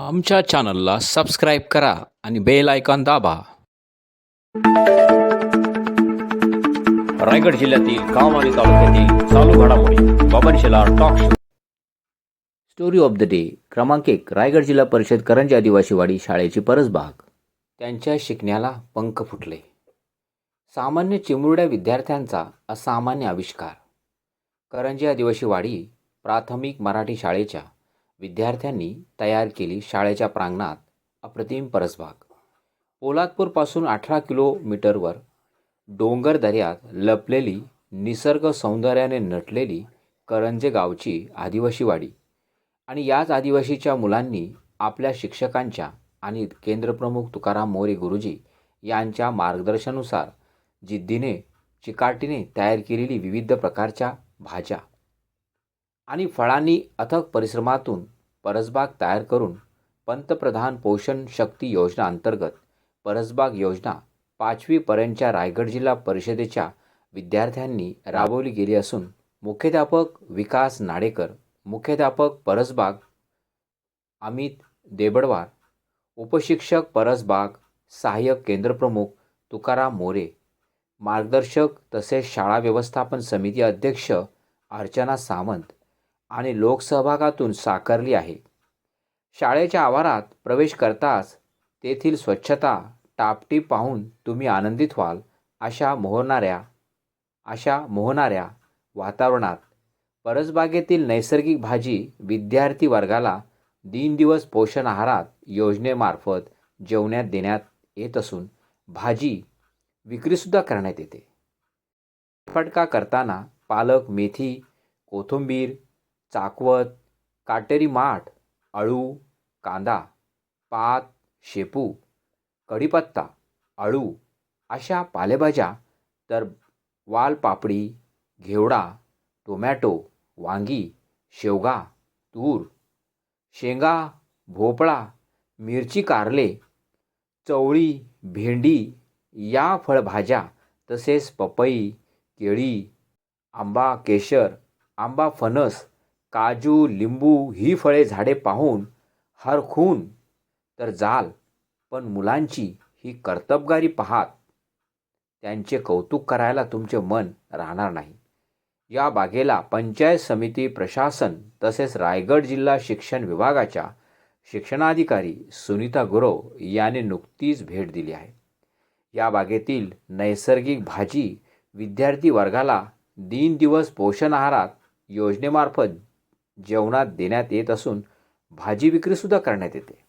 आमच्या चॅनलला सबस्क्राईब करा आणि बेल आयकॉन दाबा. रायगड जिल्ह्यातील काम आणि तालुक्यातील चालू घडामोडी Baban Shelar talk show story of the day क्रमांक एक रायगड जिल्हा परिषद करंजी आदिवासीवाडी शाळेची परसबाग. त्यांच्या शिकण्याला पंख फुटले. सामान्य चिमुरड्या विद्यार्थ्यांचा असामान्य आविष्कार. करंजी आदिवासी वाडी प्राथमिक मराठी शाळेच्या विद्यार्थ्यांनी तयार केली शाळेच्या प्रांगणात अप्रतिम परसबाग. पोलादपूरपासून अठरा किलोमीटरवर डोंगर दऱ्यात लपलेली निसर्ग सौंदर्याने नटलेली करंजे गावची आदिवासीवाडी आणि याच आदिवासीच्या मुलांनी आपल्या शिक्षकांच्या आणि केंद्रप्रमुख तुकाराम मोरे गुरुजी यांच्या मार्गदर्शनानुसार जिद्दीने चिकाटीने तयार केलेली विविध प्रकारच्या भाज्या आणि फळांनी अथक परिश्रमातून परसबाग तयार करून पंतप्रधान पोषण शक्ती योजना अंतर्गत परसबाग योजना पाचवीपर्यंतच्या रायगड जिल्हा परिषदेच्या विद्यार्थ्यांनी राबवली गेली असून मुख्याध्यापक विकास नाडेकर मुख्याध्यापक परसबाग अमित देबडवार उपशिक्षक परसबाग सहाय्यक केंद्रप्रमुख तुकाराम मोरे मार्गदर्शक तसेच शाळा व्यवस्थापन समिती अध्यक्ष अर्चना सावंत आणि लोकसहभागातून साकारली आहे. शाळेच्या आवारात प्रवेश करताच तेथील स्वच्छता टापटीप पाहून तुम्ही आनंदित व्हाल अशा मोहणाऱ्या अशा मोहणाऱ्या वातावरणात परसबागेतील नैसर्गिक भाजी विद्यार्थी वर्गाला तीन दिवस पोषण आहारात योजनेमार्फत जेवण्यात देण्यात येत असून भाजी विक्रीसुद्धा करण्यात येते. फटका करताना पालक मेथी कोथिंबीर चाकवत काटेरी माठ अळू कांदा पात शेपू कढीपत्ता अळू अशा पालेभाज्या तर वालपापडी घेवडा टोमॅटो वांगी शेवगा तूर शेंगा भोपळा मिरची कारले चवळी भेंडी या फळभाज्या तसेच पपई केळी आंबा केशर आंबा फणस काजू लिंबू ही फळे झाडे पाहून हरखून तर जाल पण मुलांची ही कर्तबगारी पाहात. त्यांचे कौतुक करायला तुमचे मन राहणार नाही. या बागेला पंचायत समिती प्रशासन तसेच रायगड जिल्हा शिक्षण विभागाच्या शिक्षणाधिकारी सुनीता गुरव यांनी नुकतीच भेट दिली आहे. या बागेतील नैसर्गिक भाजी विद्यार्थी वर्गाला दिन दिवस पोषण आहारात योजनेमार्फत जेवणात देण्यात येत असून भाजी विक्रीसुद्धा करण्यात येते.